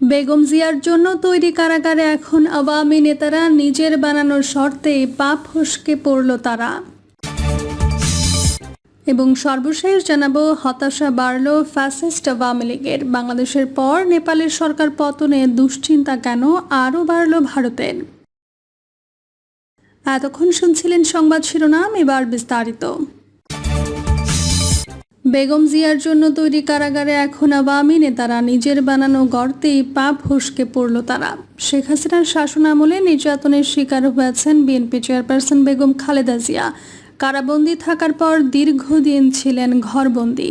বেগম জিয়ার জন্য তৈরি কারাগারে এখন আওয়ামী নেতারা নিজের বানানোর শর্তে পা ফসকে পড়ল তারা। এবং সর্বশেষ জানাব, হতাশা বাড়ল ফ্যাসিস্ট আওয়ামী লীগের। বাংলাদেশের পর নেপালের সরকার পতনে দুশ্চিন্তা কেন আরও বাড়ল ভারতের এতক্ষণ শুনছিলেন সংবাদ শিরোনাম, এবার বিস্তারিত। বেগম জিয়ার জন্য তৈরি কারাগারে এখন আওয়ামী নেতারা নিজের বানানো গর্তেই পা ফসকে পড়ল তারা। শেখ হাসিনার শাসনামলে নির্যাতনের শিকার হয়েছেন বিএনপি চেয়ারপারসন বেগম খালেদা জিয়া। কারাবন্দী থাকার পর দীর্ঘদিন ছিলেন ঘরবন্দি।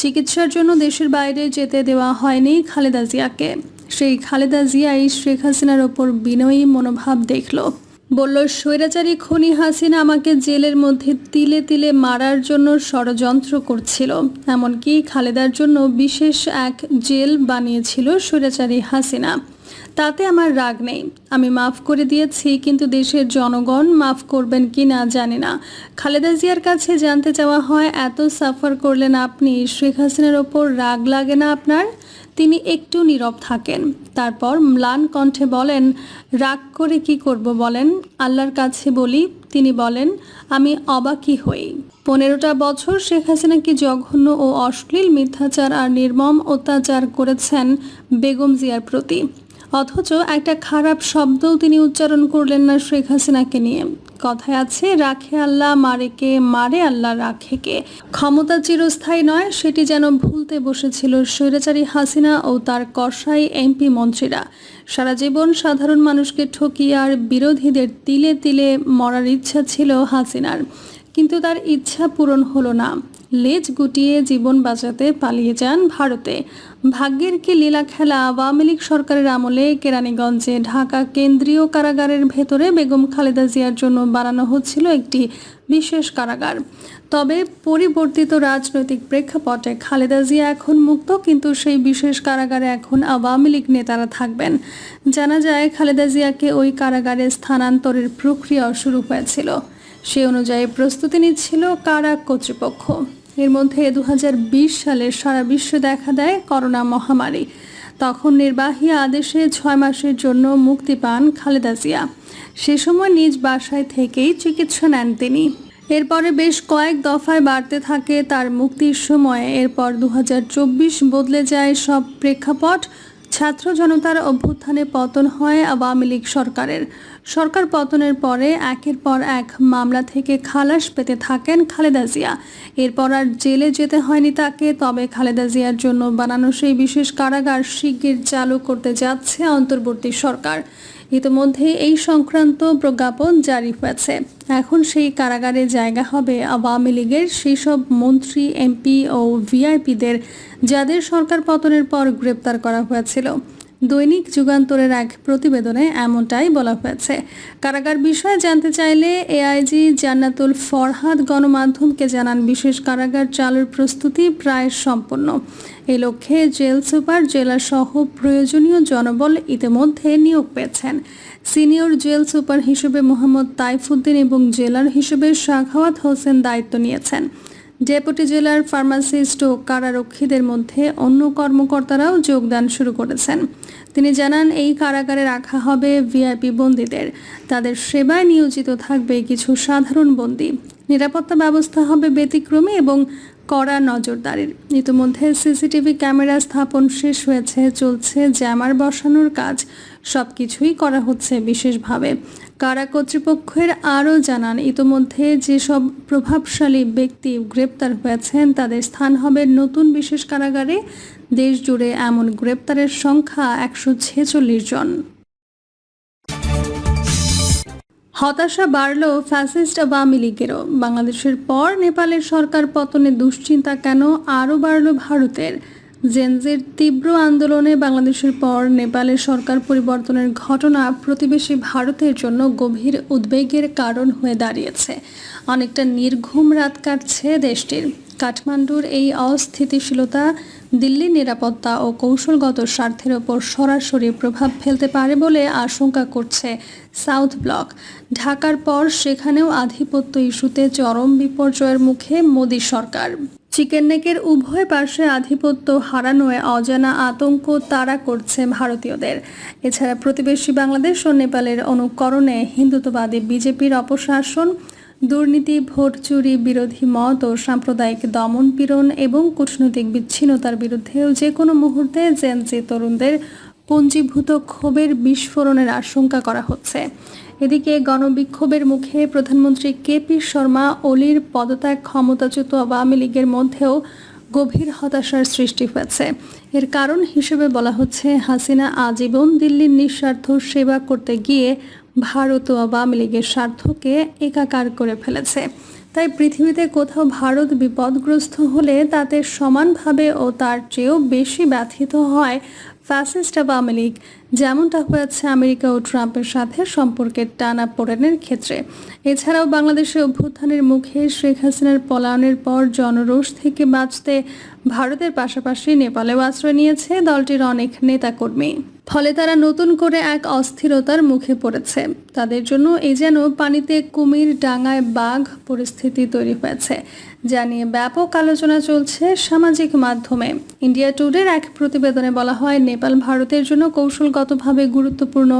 চিকিৎসার জন্য দেশের বাইরে যেতে দেওয়া হয়নি খালেদা জিয়াকে। সেই খালেদা জিয়াই শেখ হাসিনার ওপর বিনয়ী মনোভাব দেখল। বলল, স্বৈরাচারী খনি হাসিনা আমাকে জেলের মধ্যে তিলে তিলে মারার জন্য ষড়যন্ত্র করছিল। এমনকি খালেদার জন্য বিশেষ এক জেল বানিয়েছিল স্বৈরাচারী হাসিনা। তাতে আমার রাগ নেই। আমি মাফ করে দিয়েছি, কিন্তু দেশের জনগণ মাফ করবেন কি না জানি না। খালেদা জিয়ার কাছে জানতে চাওয়া হয়, এত সাফার করলেন আপনি, শেখ হাসিনার ওপর রাগ লাগে না আপনার? তিনি একটু নীরব থাকেন। তারপর ম্লান কণ্ঠে বলেন, রাগ করে কি করব বলেন? আল্লাহর কাছে বলি। তিনি বলেন, আমি অবাকই হই। পনেরোটা বছর শেখ হাসিনা কি জঘন্য ও অশ্লীল মিথ্যাচার আর নির্মম অত্যাচার করেছেন বেগম জিয়ার প্রতি? অথচ একটা খারাপ শব্দও তিনি উচ্চারণ করলেন না শেখ হাসিনাকে নিয়ে। কথায় আছে, রাখে আল্লাহ, মারে কে? মারে আল্লাহ, রাখে কে? ক্ষমতা চিরস্থায়ী নয়, সেটি যেন ভুলতে বসেছিল স্বৈরাচারী হাসিনা ও তার কসাই এমপি মন্ত্রীরা। সারা জীবন সাধারণ মানুষকে ঠকিয়ে আর বিরোধীদের তিলে তিলে মরার ইচ্ছা ছিল হাসিনার। কিন্তু তার ইচ্ছা পূরণ হলো না। লেজ গুটিয়ে জীবন বাঁচাতে পালিয়ে যান ভারতে। ভাগ্যের কি লীলা খেলা আওয়ামী লীগ সরকারের আমলে কেরানীগঞ্জে ঢাকা কেন্দ্রীয় কারাগারের ভেতরে বেগম খালেদা জিয়ার জন্য বানানো হচ্ছিল একটি বিশেষ কারাগার। তবে পরিবর্তিত রাজনৈতিক প্রেক্ষাপটে খালেদা জিয়া এখন মুক্ত, কিন্তু সেই বিশেষ কারাগারে এখন আওয়ামী লীগ নেতারা থাকবেন। জানা যায়, খালেদা জিয়াকে ওই কারাগারে স্থানান্তরের প্রক্রিয়া শুরু হয়েছিল। সে অনুযায়ী প্রস্তুতি নিচ্ছিল কারা কর্তৃপক্ষ। এর মধ্যে দু সালে সারা বিশ্বে দেখা দেয় করোনা মহামারী। তখন নির্বাহী আদেশে ছয় মাসের জন্য মুক্তি পান খালেদা জিয়া। সে সময় নিজ বাসায় থেকেই চিকিৎসা নেন তিনি। এরপরে বেশ কয়েক দফায় বাড়তে থাকে তার মুক্তির সময়। এরপর দু হাজার চব্বিশ বদলে যায় সব প্রেক্ষাপট। ছাত্র জনতার অভ্যুত্থানে পতন হয় আওয়ামী লীগ সরকারের। সরকার পতনের পরে একের পর এক মামলা থেকে খালাস পেতে থাকেন খালেদা জিয়া। এরপর আর জেলে যেতে হয়নি তাকে, তবে খালেদা জিয়ার জন্য বানানো সেই বিশেষ কারাগার শিগগির চালু করতে যাচ্ছে অন্তর্বর্তী সরকার। ইতিমধ্যে এই সংক্রান্ত প্রজ্ঞাপন জারি হয়েছে। এখন সেই কারাগারে জায়গা হবে আওয়ামী লীগের সেই সব মন্ত্রী, এমপি ও ভিআইপিদের, যাদের সরকার পতনের পর গ্রেপ্তার করা হয়েছিল। দৈনিক যুগান্তরের এক প্রতিবেদনে এমনটাই বলা হয়েছে। কারাগার বিষয়ে জানতে চাইলে এআইজি জান্নাতুল ফরহাদ গণমাধ্যমকে জানান, বিশেষ কারাগার চালুর প্রস্তুতি প্রায় সম্পন্ন। এই লক্ষ্যে জেল সুপার জেলা সহ প্রয়োজনীয় জনবল ইতিমধ্যে নিয়োগ পেয়েছেন। সিনিয়র জেল সুপার হিসেবে মোহাম্মদ তাইফুদ্দিন এবং জেলার হিসেবে শাখাওয়াত হোসেন দায়িত্ব নিয়েছেন। ডেপুটি জেলার ফার্মাসিস্ট ও কারারক্ষীদের মধ্যে অন্য কর্মকর্তারাও যোগদান শুরু করেছেন। তিনি জানান, এই কারাগারে রাখা হবে ভিআইপি বন্দীদের। তাদের সেবায় নিয়োজিত থাকবে কিছু সাধারণ বন্দী। নিরাপত্তা ব্যবস্থা হবে ব্যতিক্রমী এবং কড়া নজরদারির। ইতিমধ্যে সিসিটিভি ক্যামেরা স্থাপন শেষ হয়েছে, চলছে জ্যামার বসানোর কাজ। সব কিছুই করা হচ্ছে বিশেষভাবে। কারা কর্তৃপক্ষের আরও জানান, ইতোমধ্যে যেসব প্রভাবশালী ব্যক্তি গ্রেপ্তার হয়েছেন, তাদের স্থান হবে নতুন বিশেষ কারাগারে। দেশ জুড়ে এমন গ্রেপ্তারের সংখ্যা একশো ছেচল্লিশ জন। হতাশা বাড়ল ফ্যাসিস্ট আওয়ামী লীগেরও। বাংলাদেশের পর নেপালের সরকার পতনে দুশ্চিন্তা কেন আরও বাড়ল ভারতের? জেনজের তীব্র আন্দোলনে বাংলাদেশের পর নেপালের সরকার পরিবর্তনের ঘটনা প্রতিবেশী ভারতের জন্য গভীর উদ্বেগের কারণ হয়ে দাঁড়িয়েছে। অনেকটা নির্ঘুম রাত কাটছে দেশটির। কাঠমান্ডুর এই অস্থিতিশীলতা দিল্লির নিরাপত্তা ও কৌশলগত স্বার্থের ওপর সরাসরি প্রভাব ফেলতে পারে বলে আশঙ্কা করছে সাউথ ব্লক। ঢাকার পর সেখানেও আধিপত্য ইস্যুতে চরম বিপর্যয়ের মুখে মোদী সরকার। চিকেন নেকের উভয় পাশে আধিপত্য হারানোয় অজানা আতঙ্ক তাড়া করছে ভারতীয়দের। এছাড়া প্রতিবেশী বাংলাদেশ ও নেপালের অনুকরণে হিন্দুত্ববাদী বিজেপির অপশাসন দুর্নীতি, ভোট চুরি, বিরোধী মত ও সাম্প্রদায়িক দমন পীড়ন এবং কূটনৈতিক বিচ্ছিন্নতার বিরুদ্ধেও যে কোনো মুহূর্তে জেনজি তরুণদের পঞ্জীভূত ক্ষোভের বিস্ফোরণের আশঙ্কা করা হচ্ছে। এদিকে গণবিক্ষোভের মুখে প্রধানমন্ত্রী কেপি শর্মা ওলির পদত্যাগ ক্ষমতাচ্যুত আওয়ামী লীগের মধ্যেও গভীর হতাশার সৃষ্টি হয়েছে। এর কারণ হিসেবে বলা হচ্ছে, হাসিনা আজীবন দিল্লির নিঃস্বার্থ সেবা করতে গিয়ে ভারত ও আওয়ামী লীগের স্বার্থকে একাকার করে ফেলেছে। তাই পৃথিবীতে কোথাও ভারত বিপদগ্রস্ত হলে তাতে সমানভাবে ও তার চেয়েও বেশি ব্যথিত হয় ফ্যাসিস্ট আওয়ামী লীগ। যেমনটা হয়েছে আমেরিকা ও ট্রাম্পের সাথে সম্পর্কের টানা পোড়েনের ক্ষেত্রে। এছাড়াও বাংলাদেশে অভ্যুত্থানের মুখে শেখ হাসিনার পলায়নের পর জনরোষ থেকে বাঁচতে ভারতের পাশাপাশি নেপালেও আশ্রয় নিয়েছে দলটির অনেক নেতাকর্মী। ফলে তারা নতুন করে এক অস্থিরতার মুখে পড়েছে। তাদের জন্য এই যেন পানিতে কুমির, ডাঙায় বাঘ পরিস্থিতি তৈরি হয়েছে, যা নিয়ে ব্যাপক আলোচনা চলছে সামাজিক মাধ্যমে। ইন্ডিয়া টুডের এক প্রতিবেদনে বলা হয়, নেপাল ভারতের জন্য কৌশলগতভাবে গুরুত্বপূর্ণ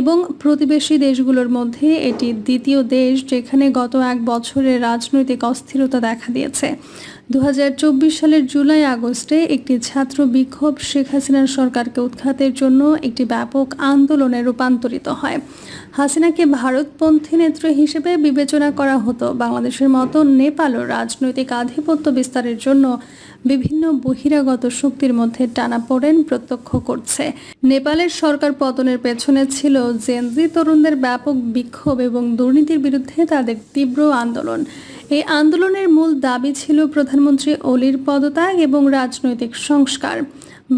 এবং প্রতিবেশী দেশগুলোর মধ্যে এটি দ্বিতীয় দেশ যেখানে গত এক বছরে রাজনৈতিক অস্থিরতা দেখা দিয়েছে। দু হাজার চব্বিশ সালের জুলাই আগস্টে একটি ছাত্র বিক্ষোভ শেখ হাসিনার সরকারকে উৎখাতের জন্য একটি ব্যাপক আন্দোলনে রূপান্তরিত হয়। হাসিনাকে ভারতপন্থী নেত্র হিসেবে বিবেচনা করা হতো। বাংলাদেশের মতো নেপালও রাজনৈতিক আধিপত্য বিস্তারের জন্য বিভিন্ন বহিরাগত শক্তির মধ্যে টানাপোড়েন প্রত্যক্ষ করছে। নেপালের সরকার পতনের পেছনে ছিল জেনজি তরুণদের ব্যাপক বিক্ষোভ এবং দুর্নীতির বিরুদ্ধে তাদের তীব্র আন্দোলন। এই আন্দোলনের মূল দাবি ছিল প্রধানমন্ত্রী অলির পদত্যাগ এবং রাজনৈতিক সংস্কার।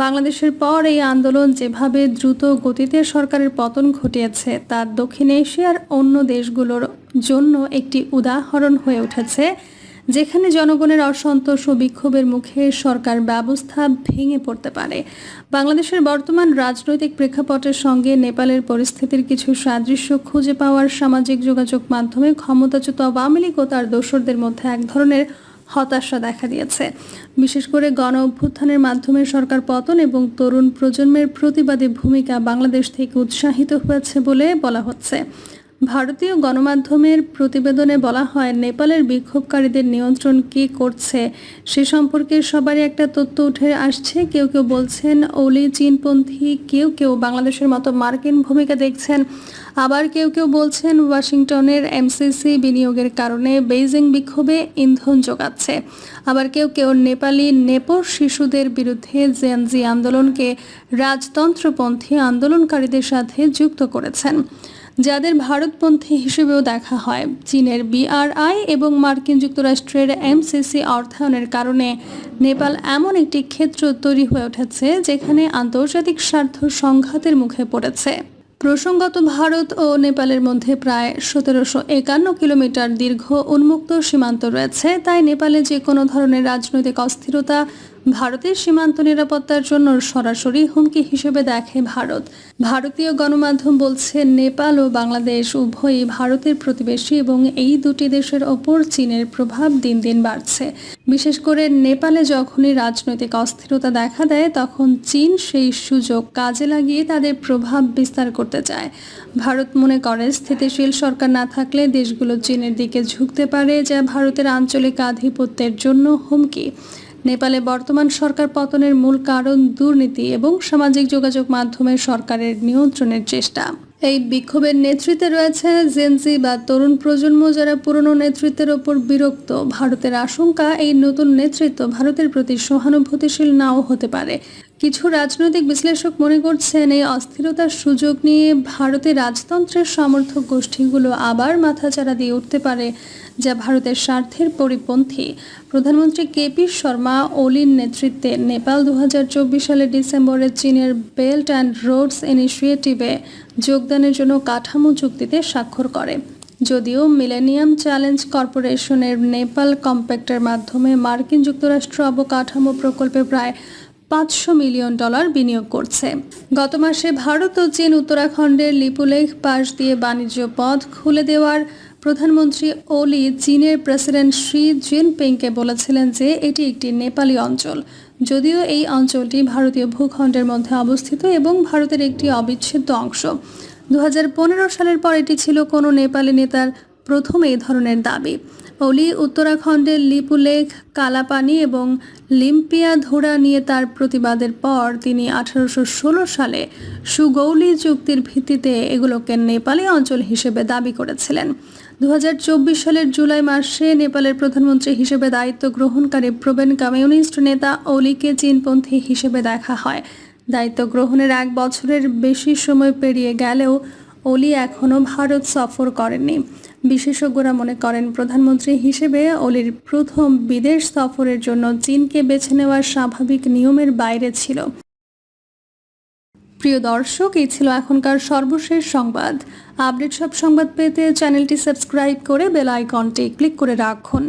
বাংলাদেশের পর এই আন্দোলন যেভাবে দ্রুত গতিতে সরকারের পতন ঘটিয়েছে, তা দক্ষিণ এশিয়ার অন্য দেশগুলোর জন্য একটি উদাহরণ হয়ে উঠেছে। যেখানে জনগণের অসন্তোষ ও বিক্ষোভের মুখে সরকার ব্যবস্থা ভেঙে পড়তে পারে। বাংলাদেশের বর্তমান রাজনৈতিক প্রেক্ষাপটের সঙ্গে নেপালের পরিস্থিতির কিছু সাদৃশ্য খুঁজে পাওয়ার সামাজিক যোগাযোগ মাধ্যমে ক্ষমতাচ্যুত আওয়ামী লীগ ও তার দোসরদের মধ্যে এক ধরনের হতাশা দেখা দিয়েছে। বিশেষ করে গণ অভ্যুত্থানের মাধ্যমে সরকার পতন এবং তরুণ প্রজন্মের প্রতিবাদী ভূমিকা বাংলাদেশ থেকে উৎসাহিত হয়েছে বলে বলা হচ্ছে। ভারতীয় গণমাধ্যমের প্রতিবেদনে বলা হয়, নেপালের বিক্ষোভকারীদের নিয়ন্ত্রণ কে করছে? সে সম্পর্কে সবারই একটা তথ্য উঠে আসছে। কেউ কেউ বলছেন, ওলি চীনপন্থী, কেউ কেউ বাংলাদেশের মতো মার্কিন ভূমিকা দেখছেন। আবার কেউ কেউ বলছেন, ওয়াশিংটনের এমসিসি বিনিয়োগের কারণে বেইজিং বিক্ষোভে ইন্ধন যোগাচ্ছে আবার কেউ কেউ নেপালি নেপো শিশুদের বিরুদ্ধে জেনজি আন্দোলনকে রাজতন্ত্রপন্থী আন্দোলনকারীদের সাথে যুক্ত করেছেন। যাদের ভারতপন্থী হিসেবেও দেখা হয়। চীনের বিআরআই এবং মার্কিন যুক্তরাষ্ট্রের এমসিসি অর্থায়নের কারণে নেপাল এমন একটি ক্ষেত্র তৈরি হয়ে উঠেছে যেখানে আন্তর্জাতিক স্বার্থ সংঘাতের মুখে পড়েছে। প্রসঙ্গত ভারত ও নেপালের মধ্যে প্রায় সতেরোশো একান্ন কিলোমিটার দীর্ঘ উন্মুক্ত সীমান্ত রয়েছে। তাই নেপালে যে কোনো ধরনের রাজনৈতিক অস্থিরতা ভারতের সীমান্ত নিরাপত্তার জন্য সরাসরি হুমকি হিসেবে দেখে ভারত। ভারতীয় গণমাধ্যম বলছে, নেপাল ও বাংলাদেশ উভয়ই ভারতের প্রতিবেশী এবং এই দুটি দেশের ওপর চীনের প্রভাব দিন দিন বাড়ছে। বিশেষ করে নেপালে যখনই রাজনৈতিক অস্থিরতা দেখা দেয়, তখন চীন সেই সুযোগ কাজে লাগিয়ে তাদের প্রভাব বিস্তার করতে চায়। ভারত মনে করে, স্থিতিশীল সরকার না থাকলে দেশগুলো চীনের দিকে ঝুঁকতে পারে, যা ভারতের আঞ্চলিক আধিপত্যের জন্য হুমকি। নেপালে বর্তমান সরকার পতনের মূল কারণ দুর্নীতি এবং সামাজিক যোগাযোগ মাধ্যমে সরকারের নিয়ন্ত্রণের চেষ্টা। এই বিক্ষোভের নেতৃত্বে রয়েছে জেনজি বা তরুণ প্রজন্ম যারা পুরনো নেতৃত্বের ওপর বিরক্ত। ভারতের আশঙ্কা, এই নতুন নেতৃত্ব ভারতের প্রতি সহানুভূতিশীল নাও হতে পারে। কিছু রাজনৈতিক বিশ্লেষক মনে করছেন এই অস্থিরতার সুযোগ নিয়ে ভারতের রাজতন্ত্রের সমর্থক গোষ্ঠীগুলো আবার মাথাচাড়া দিয়ে উঠতে পারে যা ভারতের স্বার্থের পরিপন্থী। প্রধানমন্ত্রী কেপি শর্মা ওলির নেতৃত্বে নেপাল দু হাজার চব্বিশ সালের ডিসেম্বরে চীনের বেল্ট অ্যান্ড রোডস ইনিশিয়েটিভে যোগদানের জন্য কাঠামো চুক্তিতে স্বাক্ষর করে। যদিও মিলেনিয়াম চ্যালেঞ্জ কর্পোরেশনের নেপাল কম্প্যাক্টের মাধ্যমে মার্কিন যুক্তরাষ্ট্র অবকাঠামো প্রকল্পে প্রায় পাঁচশো মিলিয়ন ডলার বিনিয়োগ করছে। গত মাসে ভারত ও চীন উত্তরাখণ্ডের লিপুলেখ পাশ দিয়ে বাণিজ্য পথ খুলে দেওয়ার প্রধানমন্ত্রী ওলি চীনের প্রেসিডেন্ট শি জিনপিংকে বলেছিলেন যে এটি একটি নেপালি অঞ্চল। যদিও এই অঞ্চলটি ভারতীয় ভূখণ্ডের মধ্যে অবস্থিত এবং ভারতের একটি অবিচ্ছেদ্য অংশ। দু হাজার পনেরো সালের পর এটি ছিল কোনো নেপালি নেতার প্রথম এই ধরনের দাবি। ওলি উত্তরাখণ্ডের লিপুলেখ, কালাপানি এবং লিম্পিয়া ধোড়া নিয়ে তার প্রতিবাদের পর তিনি আঠারোশো ষোলো সালে সুগৌলি চুক্তির ভিত্তিতে এগুলোকে নেপালি অঞ্চল হিসেবে দাবি করেছিলেন। দু হাজার চব্বিশ সালের জুলাই মাসে নেপালের প্রধানমন্ত্রী হিসেবে দায়িত্ব গ্রহণকারী প্রবীণ কমিউনিস্ট নেতা অলিকে চীনপন্থী হিসেবে দেখা হয়। দায়িত্ব গ্রহণের এক বছরের বেশি সময় পেরিয়ে গেলেও ওলি এখনও ভারত সফর করেননি। বিশেষজ্ঞরা মনে করেন, প্রধানমন্ত্রী হিসেবে অলির প্রথম বিদেশ সফরের জন্য চীনকে বেছে নেওয়ার স্বাভাবিক নিয়মের বাইরে ছিল। প্রিয় দর্শক, এই ছিল এখনকার সর্বশেষ সংবাদ। আপডেট সব সংবাদ পেতে চ্যানেলটি সাবস্ক্রাইব করে বেল আইকনটি ক্লিক করে রাখুন।